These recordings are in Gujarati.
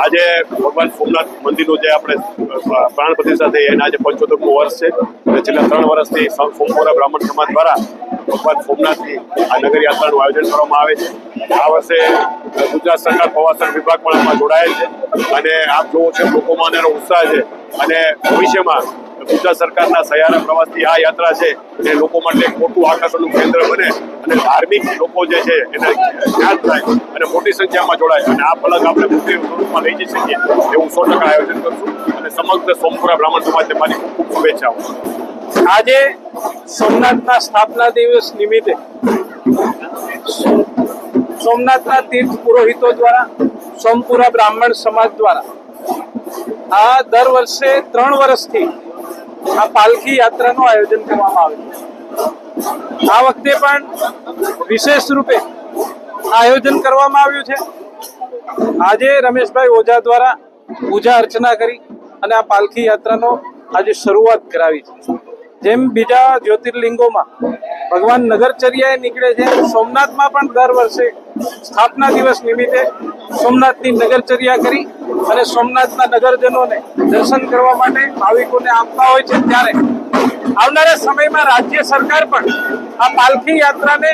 આજે ભગવાન સોમનાથ મંદિરનું જે આપણે પ્રાણ પ્રતિષ્ઠા થઈ, એના આજે પંચોતેરમું વર્ષ છે, અને છેલ્લા ત્રણ વર્ષથી સોમપુરા બ્રાહ્મણ સમાજ દ્વારા ભગવાન સોમનાથની આ નગર યાત્રાનું આયોજન કરવામાં આવે છે. આ વર્ષે ગુજરાત સરકાર પ્રવાસન વિભાગ પણ આમાં જોડાયેલ છે. અને આપ જોવો છો લોકોમાં એનો ઉત્સાહ છે. અને ભવિષ્યમાં ગુજરાત સરકારના સહારા પ્રવાસથી આ યાત્રા છે, એ લોકો માટે મોટું આકર્ષણનું કેન્દ્ર બને અને ધાર્મિક લોકો જે છે, એને જ્ઞાન થાય અને મોટી સંખ્યામાં જોડાય. અને આ ફલક આપણે મોટી સ્વરૂપમાં લઈ જઈ શકીએ એવું સો ટકા આયોજન કરશું અને સમગ્ર સોમપુરા બ્રાહ્મણ સમાજને મારી ખૂબ ખૂબ શુભેચ્છાઓ. આજે સોમનાથના સ્થાપના દિવસ નિમિત્તે સોમનાથના તીર્થ પુરોહિતો દ્વારા, સોમપુરા બ્રાહ્મણ સમાજ દ્વારા આ દર વર્ષે ત્રણ વર્ષથી આ પાલખી યાત્રાનું આયોજન કરવામાં આવે છે. આ વખતે પણ વિશેષ રૂપે આયોજન કરવામાં આવ્યું છે. આજે રમેશભાઈ ઓઝા દ્વારા પૂજા અર્ચના કરી અને આ પાલખી યાત્રાનો આજે શરૂઆત કરાવી છે. જેમ બીજા જ્યોતિર્લિંગોમાં ભગવાન નગરચર્યાએ નીકળે છે, સોમનાથમાં પણ દર વર્ષે સ્થાપના દિવસ નિમિત્તે સોમનાથની નગરચર્યા કરી અને સોમનાથના નગરજનોને દર્શન કરવા માટે ભાવિકોને આપતા હોય છે ત્યારે આવનારા સમયમાં રાજ્ય સરકાર પણ આ પાલખી યાત્રાને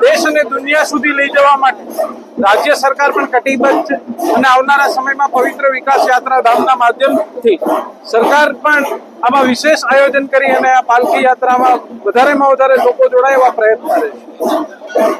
દેશ અને દુનિયા સુધી લઈ જવા માટે રાજ્ય સરકાર પણ કટિબદ્ધ છે. અને આવનારા સમયમાં પવિત્ર વિકાસ યાત્રા ધામના માધ્યમથી સરકાર પણ આમાં વિશેષ આયોજન કરી અને આ પાલખી યાત્રામાં વધારેમાં વધારે લોકો જોડાય એવા પ્રયત્ન કરે છે.